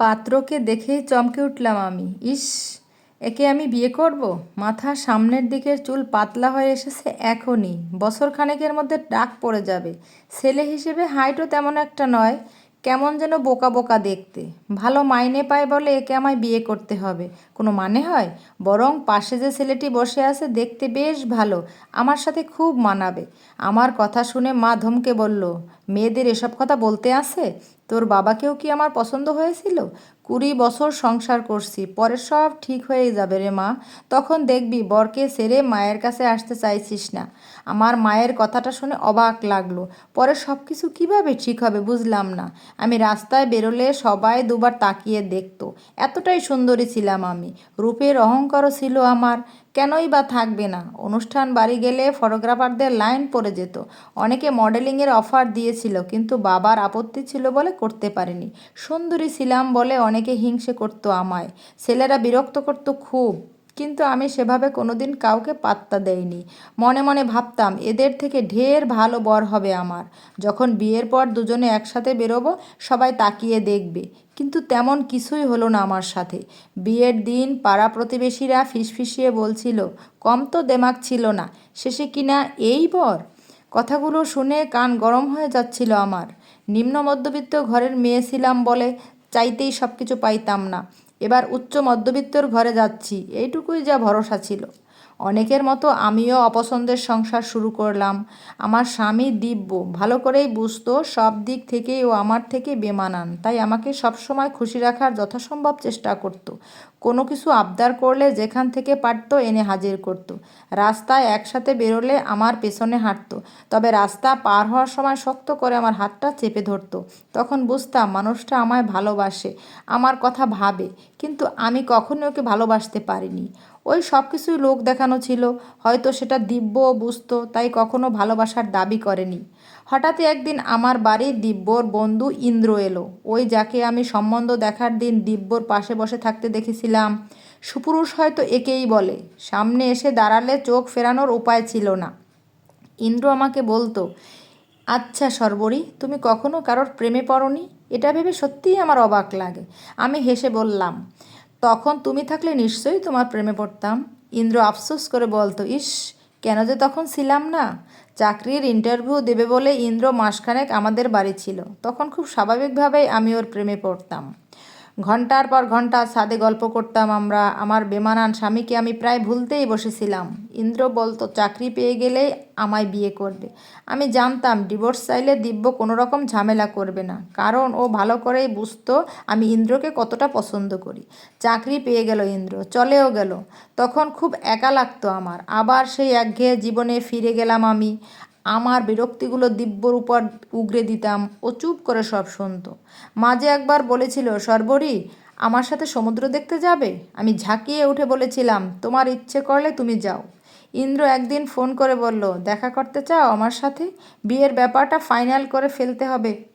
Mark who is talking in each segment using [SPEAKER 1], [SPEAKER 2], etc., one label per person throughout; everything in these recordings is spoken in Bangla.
[SPEAKER 1] পাত্রকে দেখেই চমকে উঠলাম আমি। ইস, একে আমি বিয়ে করব? মাথা সামনের দিকের চুল পাতলা হয়ে এসেছে এখনই। বছর খানেকের মধ্যে ডাক পড়ে যাবে। ছেলে হিসেবে হাইটও তেমন একটা নয়, কেমন যেন বোকা বোকা দেখতে। ভালো মাইনে পায় বলে একে আমায় বিয়ে করতে হবে। কোনো মানে হয়? বরং পাশে যে ছেলেটি বসে আছে দেখতে বেশ ভালো, আমার সাথে খুব মানাবে। আমার কথা শুনে মা ধমকে বলল, মেয়েদের এসব কথা বলতে আসে তোর বাবাকেও কি আমার পছন্দ হয়েছিল? কুড়ি বছর সংসার করছি, পরে সব ঠিক হয়ে যাবে রে মা। তখন দেখবি বরকে সেরে মায়ের কাছে আসতে চাইছিস না। আমার মায়ের কথাটা শুনে অবাক লাগল। পরে সব কিছু কীভাবে ঠিক হবে বুঝলাম না। আমি রাস্তায় বেরোলে সবাই দুবার তাকিয়ে দেখতো। এতটাই সুন্দরী ছিলাম আমি। রূপের অহংকারও ছিল আমার। কেনই বা থাকবে না। অনুষ্ঠান বাড়ি গেলে ফটোগ্রাফারদের লাইন পড়ে যেত। অনেকে মডেলিংয়ের অফার দিয়েছিল, কিন্তু বাবার আপত্তি ছিল বলে করতে পারেনি। সুন্দরী ছিলাম বলে অনেকে হিংসে করতো আমায়। ছেলেরা বিরক্ত করতো খুব। কিন্তু আমি সেভাবে কোনোদিন কাউকে পাত্তা দেইনি। মনে মনে ভাবতাম, এদের থেকে ঢের ভালো বর হবে আমার। যখন বিয়ের পর দুজনে একসাথে বেরোবো, সবাই তাকিয়ে দেখবে। কিন্তু তেমন কিছুই হলো না আমার সাথে। বিয়ের দিন পাড়া প্রতিবেশীরা ফিসফিসিয়ে বলছিল, কম তো দেমাক ছিল না, শেষে কিনা এই বর? কথাগুলো শুনে কান গরম হয়ে যাচ্ছিল আমার। নিম্ন মধ্যবিত্ত ঘরের মেয়ে ছিলাম বলে চাইতেই সব কিছু পাইতাম না। এবার উচ্চ মধ্যবিত্তর ঘরে যাচ্ছি। এইটুকুই যা ভরসা ছিল। অনেকের মতো আমিও অপছন্দের সংসার শুরু করলাম আমার স্বামী দিব্য, ভালো করেই বুঝতো সব দিক থেকেই ও আমার থেকে বেমানান, তাই আমাকে সবসময় খুশি রাখার যথাসম্ভব চেষ্টা করত। কোনো কিছু আবদার করলে যেখান থেকে পারত এনে হাজির করত। রাস্তায় একসাথে বেরোলে আমার পেছনে হাঁটত, তবে রাস্তা পার হওয়ার সময় শক্ত করে আমার হাতটা চেপে ধরতো তখন বুঝতাম মানুষটা আমায় ভালোবাসে, আমার কথা ভাবে, কিন্তু আমি কখনোই ওকে ভালোবাসতে পারিনি ওই সব কিছুই লোক দেখানো ছিল। হয়তো সেটা দিব্যও বুঝতো, তাই কখনো ভালোবাসার দাবি করেনি। হঠাৎই একদিন আমার বাড়ির দিব্যর বন্ধু ইন্দ্র এলো। ওই যাকে আমি সম্বন্ধ দেখার দিন দিব্যর পাশে বসে থাকতে দেখেছিলাম। সুপুরুষ হয়তো একেই বলে। সামনে এসে দাঁড়ালে চোখ ফেরানোর উপায় ছিল না। ইন্দ্র আমাকে বলতো আচ্ছা সর্বরী, তুমি কখনো কারোর প্রেমে পড়নি? এটা ভেবে সত্যিই আমার অবাক লাগে। আমি হেসে বললাম তখন তুমি থাকলে নিশ্চয়ই তোমার প্রেমে পড়তাম। ইন্দ্র আফসোস করে বলতো, ইস, কেন যে তখন ছিলাম না? চাকরির ইন্টারভিউ দেবে বলে ইন্দ্র মাসখানেক আমাদের বাড়ি ছিল। তখন খুব স্বাভাবিকভাবেই আমি ওর প্রেমে পড়তাম। ঘণ্টার পর ঘণ্টা ছাদে গল্প করতাম আমরা। আমার বেমানান স্বামীকে আমি প্রায় ভুলতেই বসেছিলাম। ইন্দ্র বলতো, চাকরি পেয়ে গেলেই আমায় বিয়ে করবে। আমি জানতাম, ডিভোর্স চাইলে দিব্য কোনো রকম ঝামেলা করবে না। কারণ ও ভালো করেই বুঝতো আমি ইন্দ্রকে কতটা পছন্দ করি। চাকরি পেয়ে গেল ইন্দ্র, চলেও গেল। তখন খুব একা লাগতো আমার। আবার সেই একঘেয়ে জীবনে ফিরে গেলাম আমি। আমার বিরক্তিগুলো দিব্যর উপর উগরে দিতাম ও চুপ করে সব শুনত। মাঝে একবার বলেছিল, সর্বরী, আমার সাথে সমুদ্র দেখতে যাবে? আমি ঝাঁকিয়ে উঠে বলেছিলাম, তোমার ইচ্ছে করলে তুমি যাও। ইন্দ্র একদিন ফোন করে বলল, দেখা করতে চাও আমার সাথে? বিয়ের ব্যাপারটা ফাইনাল করে ফেলতে হবে।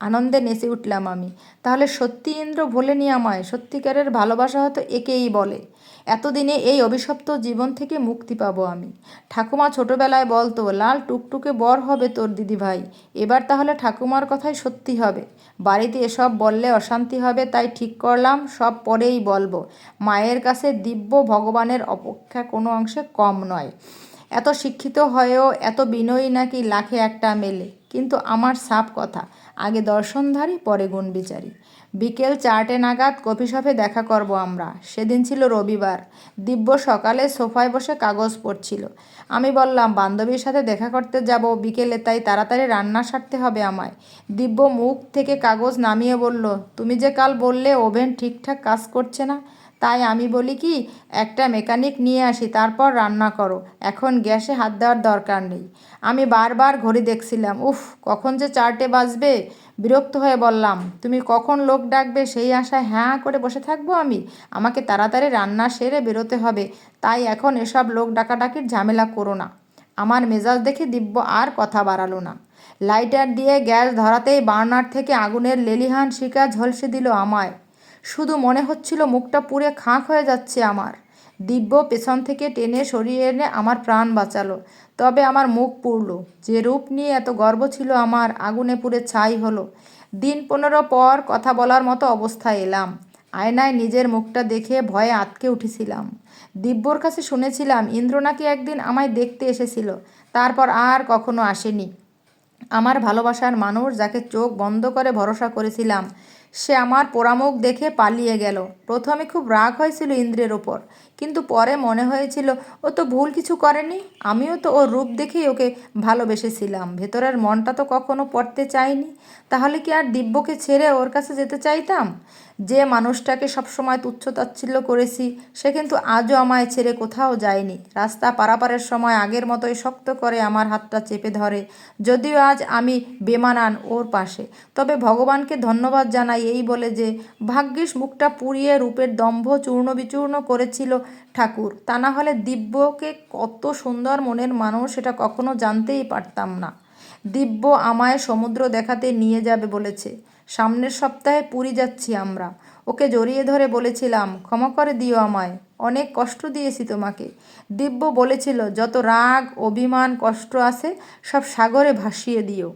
[SPEAKER 1] আনন্দে নেচে উঠলাম আমি। তাহলে সত্যি ইন্দ্র ভোলেনি আমায়, সত্যিকারের ভালোবাসা হয়তো একেই বলে। এতদিনে এই অভিশপ্ত জীবন থেকে মুক্তি পাবো আমি। ঠাকুমা ছোটবেলায় বলতো, লাল টুকটুকে বর হবে তোর দিদি ভাই এবার তাহলে ঠাকুমার কথাই সত্যি হবে। বাড়িতে এসব বললে অশান্তি হবে, তাই ঠিক করলাম, সব পরেই বলব। মায়ের কাছে দিব্য ভগবানের অপেক্ষা কোনো অংশে কম নয়। এত শিক্ষিত হয়েও এত বিনয়ী নাকি লাখে একটা মেলে? কিন্তু আমার সাপ কথা, আগে দর্শনধারী, পরে গুণ বিচারী বিকেল চারটে নাগাদ কফি শপে দেখা করব আমরা। সেদিন ছিল রবিবার। দিব্য সকালে সোফায় বসে কাগজ পড়ছিল। আমি বললাম, বান্ধবীর সাথে দেখা করতে যাব বিকেলে, তাই তাড়াতাড়ি রান্না সারতে হবে আমায়। দিব্য মুখ থেকে কাগজ নামিয়ে বলল, তুমি যে কাল বললে, ওভেন ঠিকঠাক কাজ করছে না? তাই আমি বলি কি, একটা মেকানিক নিয়ে আসি, তারপর রান্না করো। এখন গ্যাসে হাত দেওয়ার দরকার নেই। আমি বারবার ঘড়ি দেখছিলাম। উফ, কখন যে চারটে বাজবে? বিরক্ত হয়ে বললাম, তুমি কখন লোক ডাকবে? সেই আশায় হ্যাঁ করে বসে থাকব আমি। আমাকে তাড়াতাড়ি রান্না সেরে বেরোতে হবে। তাই এখন এসব লোক ডাকাডাকির ঝামেলা করো না। আমার মেজাজ দেখে দিব্য আর কথা বাড়ালো না। লাইটার দিয়ে গ্যাস ধরাতেই বার্নার থেকে আগুনের লেলিহান শিকা ঝলসে দিল আমায়। শুধু মনে হচ্ছিল মুখটা পুড়ে খাঁক হয়ে যাচ্ছে আমার। দিব্য পেছন থেকে টেনে সরিয়ে এনে আমার প্রাণ বাঁচালো। তবে আমার মুখ পুড়ল। যে রূপ নিয়ে এত গর্ব ছিল আমার, আগুনে পুড়ে ছাই হলো। দিন পনেরো পর কথা বলার মতো অবস্থায় এলাম। আয়নায় নিজের মুখটা দেখে ভয়ে আটকে উঠেছিলাম। দিব্যর কাছে শুনেছিলাম, ইন্দ্র নাকি একদিন আমায় দেখতে এসেছিল। তারপর আর কখনো আসেনি। আমার ভালোবাসার মানুষ যাকে চোখ বন্ধ করে ভরসা করেছিলাম সে আমার পোড়ামুখ দেখে পালিয়ে গেল। প্রথমে খুব রাগ হয়েছিল ইন্দ্রের ওপর, কিন্তু পরে মনে হয়েছিল, ও তো ভুল কিছু করেনি। আমিও তো ওর রূপ দেখেই ওকে ভালোবেসেছিলাম। ভেতরের মনটা তো কখনো পড়তে চাইনি তাহলে কি আর দিব্যকে ছেড়ে ওর কাছে যেতে চাইতাম? যে মানুষটাকে সবসময় তুচ্ছ তাচ্ছিল্য করেছি, সে কিন্তু আজও আমায় ছেড়ে কোথাও যায়নি। রাস্তা পারাপারের সময় আগের মতোই শক্ত করে আমার হাতটা চেপে ধরে। যদিও আজ আমি বেমানান ওর পাশে। তবে ভগবানকে ধন্যবাদ জানাই এই বলে যে, ভাগ্যিস মুখটা পুড়িয়ে রূপের দম্ভ চূর্ণ বিচূর্ণ করেছিল ঠাকুর। তা না হলে দিব্যকে কত সুন্দর মনের মানুষ সেটা কখনো জানতেই পারতাম না। দিব্য আমায় সমুদ্র দেখাতে নিয়ে যাবে বলেছে। সামনের সপ্তাহে পুরী যাচ্ছি আমরা। ওকে জড়িয়ে ধরে বলেছিলাম, ক্ষমা করে দিও আমায়। অনেক কষ্ট দিয়েছি তোমাকে। দিব্য বলেছিল, যত রাগ, অভিমান, কষ্ট আছে, সব সাগরে ভাসিয়ে দিও।